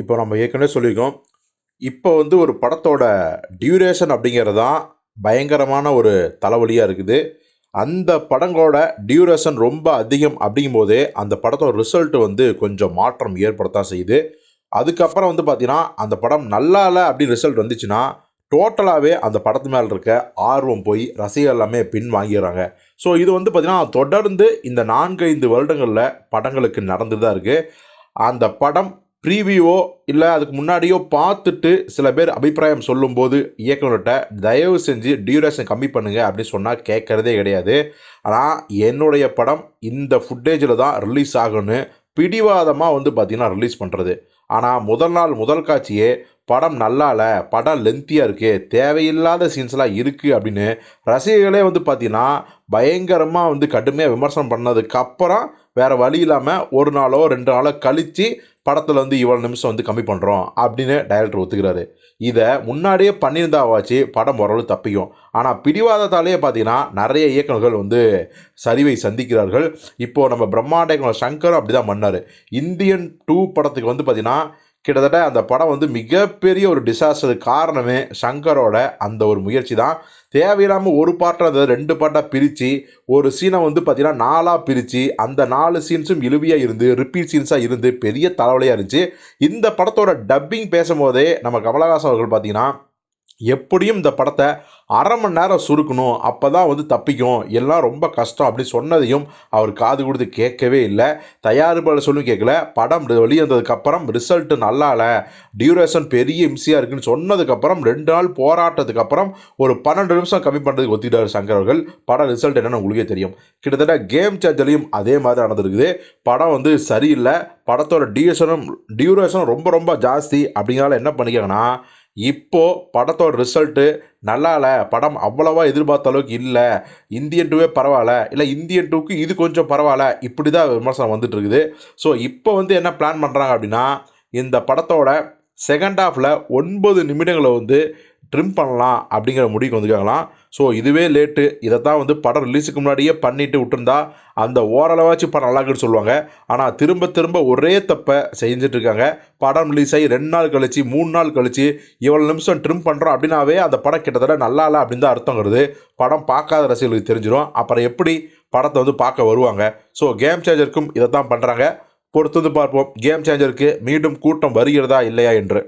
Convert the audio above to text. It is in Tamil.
இப்போ நம்ம ஏற்கனவே சொல்லியிருக்கோம். இப்போ வந்து ஒரு படத்தோட டியூரேஷன் அப்படிங்கிறது தான் பயங்கரமான ஒரு தலைவலியாக இருக்குது. அந்த படங்களோட டியூரேஷன் ரொம்ப அதிகம் அப்படிங்கும்போதே அந்த படத்தோட ரிசல்ட் வந்து கொஞ்சம் மாற்றம் ஏற்படத்தான் செய்யுது. அதுக்கப்புறம் வந்து பார்த்தீங்கன்னா அந்த படம் நல்லா இல்லை அப்படின்னு ரிசல்ட் வந்துச்சுன்னா டோட்டலாகவே அந்த படத்து மேலே இருக்க ஆர்வம் போய் ரசிகர் எல்லாமே பின் வாங்கிடுறாங்க. ஸோ இது வந்து பார்த்திங்கன்னா தொடர்ந்து இந்த நான்கைந்து வருடங்களில் படங்களுக்கு நடந்து தான் இருக்குது அந்த படம் ப்ரீவியூவோ இல்லை அதுக்கு முன்னாடியோ பார்த்துட்டு சில பேர் அபிப்பிராயம் சொல்லும்போது இயக்குனர்கிட்ட தயவு செஞ்சு டியூரேஷன் கம்மி பண்ணுங்கள் அப்படின்னு சொன்னால் கேட்குறதே கிடையாது. ஆனால் என்னுடைய படம் இந்த ஃபுட்டேஜில் தான் ரிலீஸ் ஆகும்னு பிடிவாதமாக வந்து பார்த்திங்கன்னா ரிலீஸ் பண்ணுறது ஆனால் முதல் நாள் முதல் காட்சியே படம் நல்லா இல்லை படம் லென்த்தியாக இருக்குது தேவையில்லாத சீன்ஸ்லாம் இருக்குது அப்படின்னு ரசிகர்களே வந்து பார்த்தீங்கன்னா பயங்கரமாக வந்து கடுமையாக விமர்சனம் பண்ணதுக்கப்புறம் வேறு வழி இல்லாமல் ஒரு நாளோ ரெண்டு நாளோ கழித்து படத்தில் வந்து இவ்வளோ நிமிஷம் வந்து கம்மி பண்ணுறோம் அப்படின்னு டைரக்டர் ஒத்துக்கிறாரு. இதை முன்னாடியே பண்ணியிருந்தாவாச்சு படம் ஓரளவு தப்பிக்கும். ஆனால் பிடிவாதத்தாலேயே பார்த்தீங்கன்னா நிறைய இயக்குநர்கள் வந்து சரிவை சந்திக்கிறார்கள். இப்போது நம்ம பிரம்மாண்ட இயக்குனர் அப்படி தான் பண்ணார். இந்தியன் டூ படத்துக்கு வந்து பார்த்திங்கன்னா கிட்டத்தட்ட அந்த படம் வந்து மிகப்பெரிய ஒரு டிசாஸ்டர் காரணமே சங்கரோட அந்த ஒரு முயற்சி தான் தேவையில்லாமல் ஒரு பாட்டை அந்த ரெண்டு பாட்டாக பிரித்து ஒரு சீனை வந்து பார்த்திங்கன்னா நாலாக பிரித்து அந்த நாலு சீன்ஸும் இழுவியாக இருந்து ரிப்பீட் சீன்ஸாக இருந்து பெரிய தலைவலியாக இருந்துச்சு. இந்த படத்தோட டப்பிங் பேசும்போதே நம்ம கமலஹாசன் அவர்கள் பார்த்திங்கன்னா எப்படியும் இந்த படத்தை அரை மணி நேரம் சுருக்கணும் அப்போ தான் வந்து தப்பிக்கும். எல்லாம் ரொம்ப கஷ்டம் அப்படி சொன்னதையும் அவர் காது கொடுத்து கேட்கவே இல்லை. தயாரிப்பாளர் சொல்லி கேட்கல. படம் வெளியேந்ததுக்கப்புறம் ரிசல்ட்டு நல்லா இல்லை. டியூரேஷன் பெரிய இம்சியாக இருக்குன்னு சொன்னதுக்கப்புறம் ரெண்டு நாள் போராட்டத்துக்கு அப்புறம் ஒரு பன்னெண்டு நிமிஷம் கம்மி பண்ணுறதுக்கு ஒத்திட்டார் சங்கர் அவர்கள். படம் ரிசல்ட் என்னென்னு உங்களுக்கே தெரியும். கிட்டத்தட்ட கேம் சேஞ்சர்லையும் அதே மாதிரி நடந்திருக்குது. படம் வந்து சரியில்லை. படத்தோட டியூரேஷனும் டியூரேஷனும் ரொம்ப ரொம்ப ஜாஸ்தி. அப்படிங்கிறனால என்ன பண்ணிக்காங்கன்னா இப்போது படத்தோட ரிசல்ட்டு நல்லா இல்லை படம் அவ்வளோவா எதிர்பார்த்த அளவுக்கு இல்லை. இந்தியன் டூவே பரவாயில்ல. இல்லை இந்தியன் டூக்கு இது கொஞ்சம் பரவாயில்ல. இப்படி தான் விமர்சனம் வந்துட்டு இருக்குது. ஸோ இப்போ வந்து என்ன பிளான் பண்ணுறாங்க அப்படின்னா இந்த படத்தோட செகண்ட் ஹாஃபில் ஒன்பது நிமிடங்களை வந்து ட்ரிம் பண்ணலாம் அப்படிங்கிற முடிவுக்கு வந்துருக்காங்களாம். ஸோ இதுவே லேட்டு இதை தான் வந்து படம் ரிலீஸுக்கு முன்னாடியே பண்ணிட்டு விட்டுருந்தா அந்த ஓரளவாச்சும் படம் நல்லா இருக்குன்னு சொல்லுவாங்க. ஆனால் திரும்ப திரும்ப ஒரே தப்பை செஞ்சுட்டு இருக்காங்க. படம் ரிலீஸ் ஆகி ரெண்டு நாள் கழிச்சு மூணு நாள் கழிச்சு இவ்வளோ நிமிஷம் ட்ரிம் பண்ணுறோம் அப்படின்னாவே அந்த படம் கிட்டத்தட்ட நல்லா இல்லை அப்படின்னு தான் அர்த்தங்கிறது படம் பார்க்காத ரசிகர்களுக்கு தெரிஞ்சிடும் அப்புறம் எப்படி படத்தை வந்து பார்க்க வருவாங்க. ஸோ கேம் சேஞ்சருக்கும் இதை தான் பண்ணுறாங்க பொறுத்து வந்து பார்ப்போம் கேம் சேஞ்சருக்கு மீண்டும் கூட்டம் வருகிறதா இல்லையா என்று.